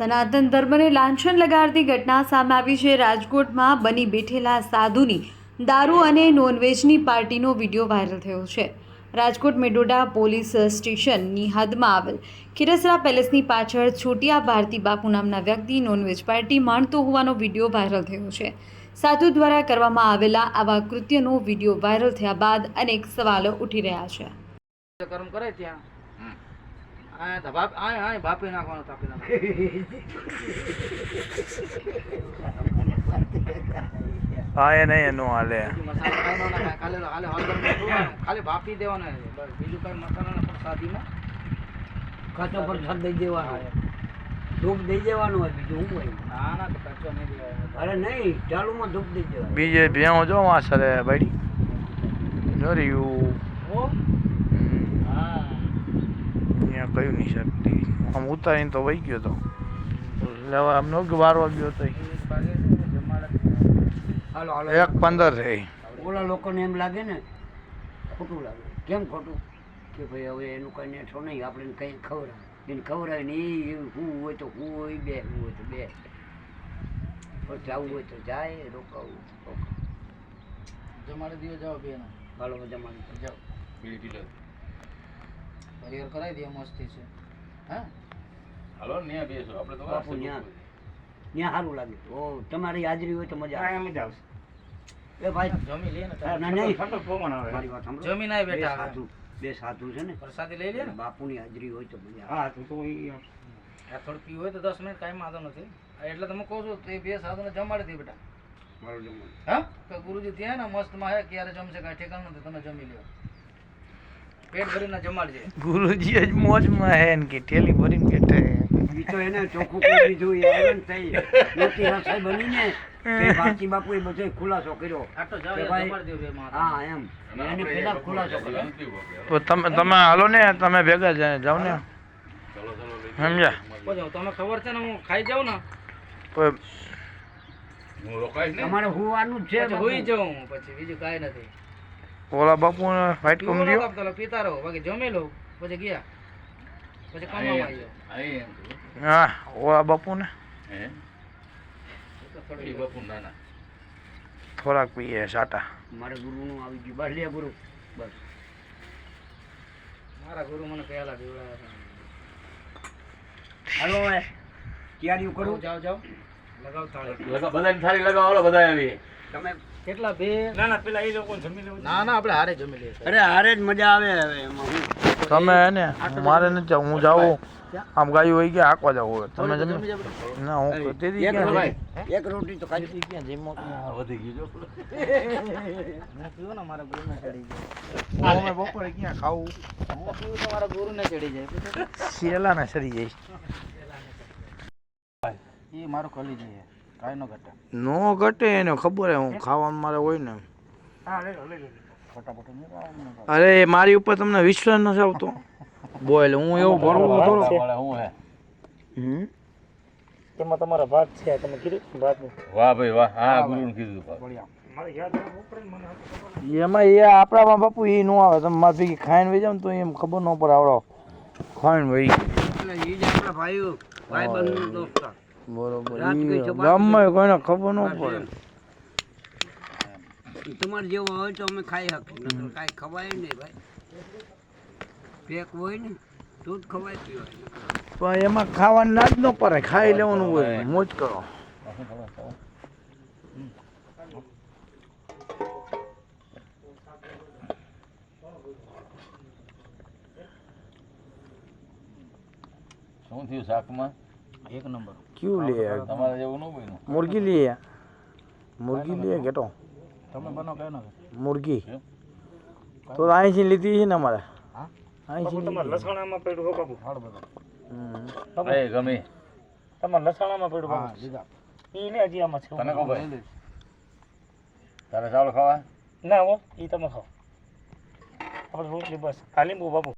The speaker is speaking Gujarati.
સનાતન ધર્મને લાંછન લગાડતી ઘટના સામે આવી છે. રાજકોટમાં બની બેઠેલા સાધુની દારૂ અને નોનવેજની પાર્ટીનો વીડિયો વાયરલ થયો છે. રાજકોટ મેડોડા પોલીસ સ્ટેશનની હદમાં આવેલ ખીરસરા પેલેસની પાછળ છોટિયા ભારતી બાપુ નામના વ્યક્તિ નોનવેજ પાર્ટી માણતો હોવાનો વીડિયો વાયરલ થયો છે. સાધુ દ્વારા કરવામાં આવેલા આવા કૃત્યનો વીડિયો વાયરલ થયા બાદ અનેક સવાલો ઉઠી રહ્યા છે. કર્મ કરે ત્યાં? બાપ બાપી નાખવાનો તાપી નાખવાનો હા એ નહીં એનું હાલે. ખાલી બાફી દેવાના છે. બીજું કઈ મસાલા ને પ્રસાદીમાં? કાચો પ્રસાદ દઈ દેવાનો ધૂપ દઈ દેવાનું હોય બીજું શું હોય? ના ના તો કચ્ચો નહીં દેવાય. અરે નહીં ચાલુમાં ધૂપ દઈ દેવાનું. બીજે ભેહું જો વાસરે બાડી. જોર્યું ઓ હા. કયું નહીં શકતી આમ ઉતારીને તો વહી ગયો તો. લેવા આમ નો વારવા ગયો તો એક પંદર છે ઓલા લોકોને એમ લાગે ને ખોટું લાગે. કેમ ખોટું? કે ભાઈ હવે એનું કઈ નેઠો નહીં આપણે કઈ ખવડાય એને ખવડાય ને એ હું હોય તો હું હોય બે હું હોય તો બે. પછી જવું હોય તો જાય રોકાવું રોકાવું. જમાડે દીવો જાઓ બે હાલો જમાડે. જાઓ. હરિહર કરાવી દે મસ્તી છે. હા? બાપુ ન્યા. ન્યા સારું લાગે. ઓ તમારી હાજરી હોય તો મજા આવે. એ ભાઈ જમી લે ને ના, તમે. આવે. મારી વાત સાંભળો. જમીને આય બે બેઠા સાધુ બે સાધુ છે ને. પ્રસાદી લઈ લે ને. બાપુની હાજરી હોય તો મજા આવે. આ થોડું પીવું હોય તો દસ મિનિટ કાંઈ વાંધો નથી. આ એટલે તમે કહો છો તો એ બે સાધુને જમાડી દે બેટા. મારું જમવાનું. હા? તો ગુરુજી ત્યાં ને મસ્તમાં હે ક્યારે જમશે કાંઈ ઠેકાણું નથી તમે જમી લ્યો. પેટ ભરીને જમાડજે. ગુરુજી જ મોજમાં હે ને કે ઠેલી ભરીને બેઠે હે. તો એને ચોખ્ખું કરી જોઈએ એ થઈ મોટી રસોઈ બનીને તે બધો ખુલાસો કર્યો. હા એમ. એને પેલા ખુલાસો કર્યો. તો તમે તમે હાલો ને તમે ભેગા જ જાઓ ને. સમજ્યા? તમે ખબર છે ને હું ખાઈ જાઉં ને? તમારે હોવાનું છે હોઈ જાઉં પછી બીજું કાંઈ નથી. ઓલા બાપુ ફાઇટ કમ દિયો ઓલા પીતા રહો બાકી જમી લઉં પછી ગયા. પછી કમાવા આવ્યો. હા ઓલા બાપુ ને તો થોડી થોડાક પીએ સાટા. મારે ગુરુ નું આવી ગયું. બસ લે ગુરુ. બસ. મારા ગુરુ મને પહેલા પીવડાવ્યા હાલો હવે. તૈયારીઓ. કરું. જાઓ જાઓ. લગાવ તાળી બધાની થાળી લગાવો બધા આવી તમે કેટલા બે? ના ના પેલા એ લોકો જમી લેવું ના ના આપણે હારે જમી લઈએ. અરે હારે જ મજા આવે હવે એમાં તમે હે ને મારે નથી જવું હું જાઉં. આમ ગાયું હોય ગયા આકવા જાવ હોય. તમે જમી ના હું તેથી એક રોટી એક રોટી તો ખાઈ તેથી ક્યાં જીમો વધી ગયો મેં હું ને મારા ગુરુને ચડી જાય. અમે બપોરે ક્યાં ખાવું? હું પીવું તો મારા ગુરુને ચડી જાય. શેલા ને સરી જઈશ એ મારો કલી જાય કાંઈ ન ઘટે. નો ઘટે એને ખબર હે હું ખાવાનું મારે હોય ને ફટાફટ નહીં ખાવાનું. અરે મારી ઉપર તમને વિશ્વાસ નથી આવતો. બોલ હું એવું ભરવું થોડો? હું હે? હમ? તેમાં તમારા ભાત છે તમે કીધું ભાત વાહ ભાઈ વાહ. હા ગુરુને કીધું. એમાં એ આપણામાં બાપુ એ નો આવે તમે મારી ભેગી ખાઈને વહી જાવ ને તો એમ ખબર ન પડે આવડો. ખાઈને વહી એટલે એ જ આપણા ભાઈઓ ભાઈબંધનો દોસ્તાર બરોબર. ગામમાં કોઈને ખબર ન પડે. તમારે જેવો હોય તો અમે ખાઈ શકીએ. કાંઈ ખવાય નહીં ભાઈ. પેક હોય ને તો જ ખવાય પીવાય. પણ એમાં ખાવાનું ના જ ન પડે. ખાઈ લેવાનું હોય મોજ કરો. શું થયું શાકમાં? એક નંબર. ક્યુ લે? તમારે જેવું ન બન્યું. મુર્ગી લે. મુર્ગી લે કેટો. તમે બનો કયો ના મુર્ગી? તો અહીંથી લીધી છે ને અમારે. હા? અહીંથી. લસણામાં પડ્યું હો બાબુ હાડ બધું. હમ. એ ગમે. તમારે લસણામાં પડ્યું બાબુ લીધા. ઈ ને હજી આમાં છે. તને કહો ભાઈ તારે ચાવલ ખાવા? ના હો ઈ તમે ખાઓ. આપણે રોટલી બસ. આ લીંબુ બાબુ